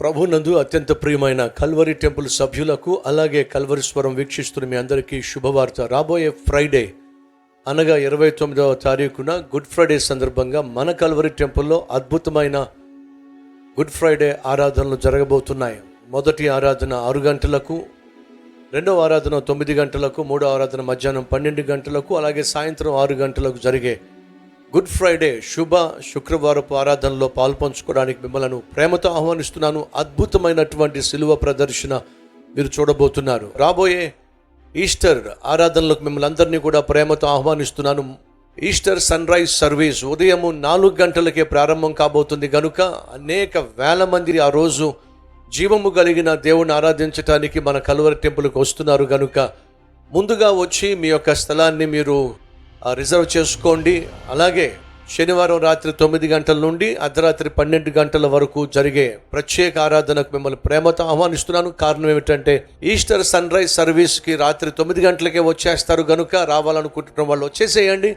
ప్రభునందు అత్యంత ప్రియమైన కల్వరి టెంపుల్ సభ్యులకు అలాగే కల్వరి స్వరం వీక్షిస్తున్న మీ అందరికీ శుభవార్త. రాబోయే ఫ్రైడే అనగా ఇరవై తొమ్మిదవ తారీఖున గుడ్ ఫ్రైడే సందర్భంగా మన కల్వరి టెంపుల్లో అద్భుతమైన గుడ్ ఫ్రైడే ఆరాధనలు జరగబోతున్నాయి. మొదటి ఆరాధన ఆరు గంటలకు రెండవ ఆరాధన తొమ్మిది గంటలకు మూడో ఆరాధన మధ్యాహ్నం పన్నెండు గంటలకు అలాగే సాయంత్రం ఆరు గంటలకు జరిగే గుడ్ ఫ్రైడే శుభ శుక్రవారపు ఆరాధనలో పాల్పంచుకోవడానికి మిమ్మల్ని ప్రేమతో ఆహ్వానిస్తున్నాను అద్భుతమైనటువంటి సిలువ ప్రదర్శన మీరు చూడబోతున్నారు రాబోయే ఈస్టర్ ఆరాధనలకు మిమ్మల్ని అందరినీ కూడా ప్రేమతో ఆహ్వానిస్తున్నాను ఈస్టర్ సన్ రైజ్ సర్వీస్ ఉదయము నాలుగు గంటలకే ప్రారంభం కాబోతుంది కనుక అనేక వేల మంది ఆ రోజు జీవము కలిగిన దేవుని ఆరాధించటానికి మన కలువరి టెంపుల్కి వస్తున్నారు కనుక ముందుగా వచ్చి మీ యొక్క స్థలాన్ని మీరు రిజర్వ్ చేసుకోండి. అలాగే శనివారం రాత్రి తొమ్మిది గంటల నుండి అర్ధరాత్రి పన్నెండు గంటల వరకు జరిగే ప్రత్యేక ఆరాధనకు మిమ్మల్ని ప్రేమతో ఆహ్వానిస్తున్నాను. కారణం ఏమిటంటే ఈస్టర్ సన్ రైజ్ సర్వీస్కి రాత్రి తొమ్మిది గంటలకే వచ్చేస్తారు. కనుక రావాలనుకుంటున్న వాళ్ళు వచ్చేసేయండి.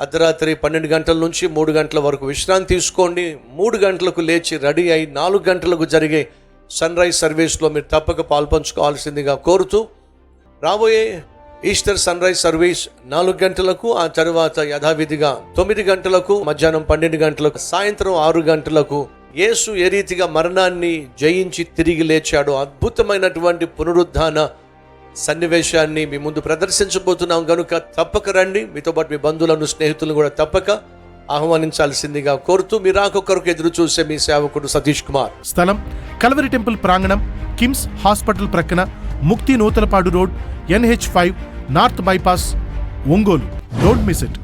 అర్ధరాత్రి పన్నెండు గంటల నుంచి మూడు గంటల వరకు విశ్రాంతి తీసుకోండి. మూడు గంటలకు లేచి రెడీ అయి నాలుగు గంటలకు జరిగే సన్ రైజ్ సర్వీస్లో మీరు తప్పక పాల్పంచుకోవాల్సిందిగా కోరుతూ రాబోయే ఈస్టర్ సన్ రైజ్ సర్వీస్ నాలుగు గంటలకు ఆ తరువాత యథావిధిగా తొమ్మిది గంటలకు మధ్యాహ్నం పన్నెండు గంటలకు సాయంత్రం ఆరు గంటలకు యేసు ఏ రీతిగా మరణాన్ని జయించి తిరిగి లేచాడు అద్భుతమైనటువంటి పునరుద్ధాన సన్నివేశాన్ని మీ ముందు ప్రదర్శించబోతున్నాం. కనుక తప్పక రండి. మీతో పాటు మీ బంధువులను స్నేహితులను కూడా తప్పక ఆహ్వానించాల్సిందిగా కోరుతూ మీరు రాకొకరికి ఎదురు చూసే మీ సేవకుడు సతీష్ కుమార్. స్థలం కలవరి టెంపుల్ ప్రాంగణం కిమ్స్ హాస్పిటల్ ప్రక్కన Mukthinuthalapadu road NH five north bypass Ongole. Don't miss it